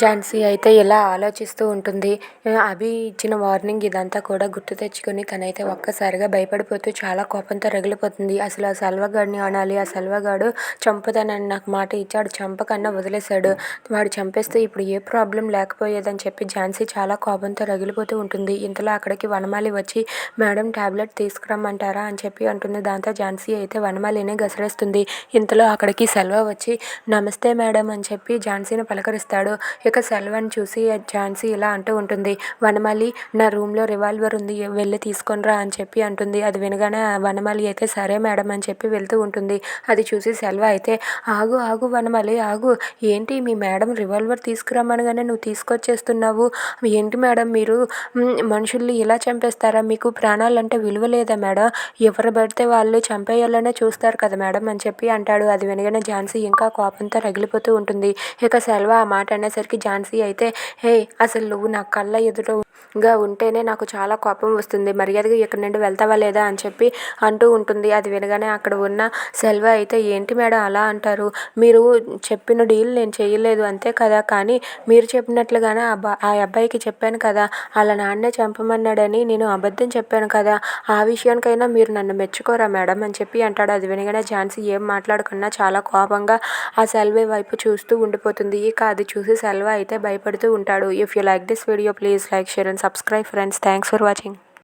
ఝాన్సీ అయితే ఇలా ఆలోచిస్తూ ఉంటుంది? అభి ఇచ్చిన వార్నింగ్ ఇదంతా కూడా గుర్తు తెచ్చుకొని తనైతే ఒక్కసారిగా భయపడిపోతూ చాలా కోపంతో రగిలిపోతుంది. అసలు ఆ సల్వగాడిని అనాలి ఆ సల్వగాడు చంపుతానని నాకు మాట ఇచ్చాడు చంపకన్నా వదిలేశాడు. వాడు చంపేస్తే ఇప్పుడు ఏ ప్రాబ్లం లేకపోయేదని చెప్పి ఝాన్సీ చాలా కోపంతో రగిలిపోతూ ఉంటుంది. ఇంతలో అక్కడికి వనమాలి వచ్చి మేడం ట్యాబ్లెట్ తీసుకురమ్మంటారా? అని చెప్పి అంటుంది. దాంతో ఝాన్సీ అయితే వనమాలిని గసరేస్తుంది. ఇంతలో అక్కడికి సెల్వ వచ్చి నమస్తే మేడం అని చెప్పి ఝాన్సీని పలకరిస్తాడు. ఇక సెల్వన్ చూసి ఝాన్సీ ఇలా అంటూ ఉంటుంది. వనమాలి నా రూమ్లో రివాల్వర్ ఉంది వెళ్ళి తీసుకొనిరా అని చెప్పి అంటుంది. అది వినగానే వనమాలి అయితే సరే మేడం అని చెప్పి వెళ్తూ ఉంటుంది. అది చూసి సెల్వ అయితే ఆగు ఆగు వనమాలి ఆగు. ఏంటి మీ మేడం రివాల్వర్ తీసుకురమ్మనగానే నువ్వు తీసుకొచ్చేస్తున్నావు? ఏంటి మేడం మీరు? మనుషుల్ని ఇలా చంపేస్తారా? మీకు ప్రాణాలంటే విలువ లేదా మేడం? ఎవరు పడితే వాళ్ళు చంపేయాలనే చూస్తారు కదా మేడం అని చెప్పి అంటాడు. అది వినగానే ఝాన్సీ ఇంకా కోపంతో రగిలిపోతూ ఉంటుంది. ఇక సెల్వ ఆ మాట అనేసరికి ఝాన్సీ అయితే హే అసలు నువ్వు నా కళ్ళ ఎదురుగా ఉంటేనే నాకు చాలా కోపం వస్తుంది. మర్యాదగా ఇక్కడ నుండి వెళ్తావా లేదా? అని చెప్పి అంటూ ఉంటుంది. అది వినగానే అక్కడ ఉన్న సెల్వ అయితే ఏంటి మేడం అలా అంటారు? మీరు చెప్పిన డీల్ నేను చేయలేదు అంతే కదా? కానీ మీరు చెప్పినట్లుగానే అబ్బా ఆ అబ్బాయికి చెప్పాను కదా. అలా నాన్నే చంపమన్నాడని నేను అబద్ధం చెప్పాను కదా. ఆ విషయానికైనా మీరు నన్ను మెచ్చుకోరా మేడం? అని చెప్పి అంటాడు. అది వినగానే ఝాన్సీ ఏం మాట్లాడకుండా చాలా కోపంగా ఆ సెల్వే వైపు చూస్తూ ఉండిపోతుంది. ఇక అది చూసి సెల్వ అయితే భయపడుతూ ఉంటాడు. If you like this video please like share and subscribe friends thanks for watching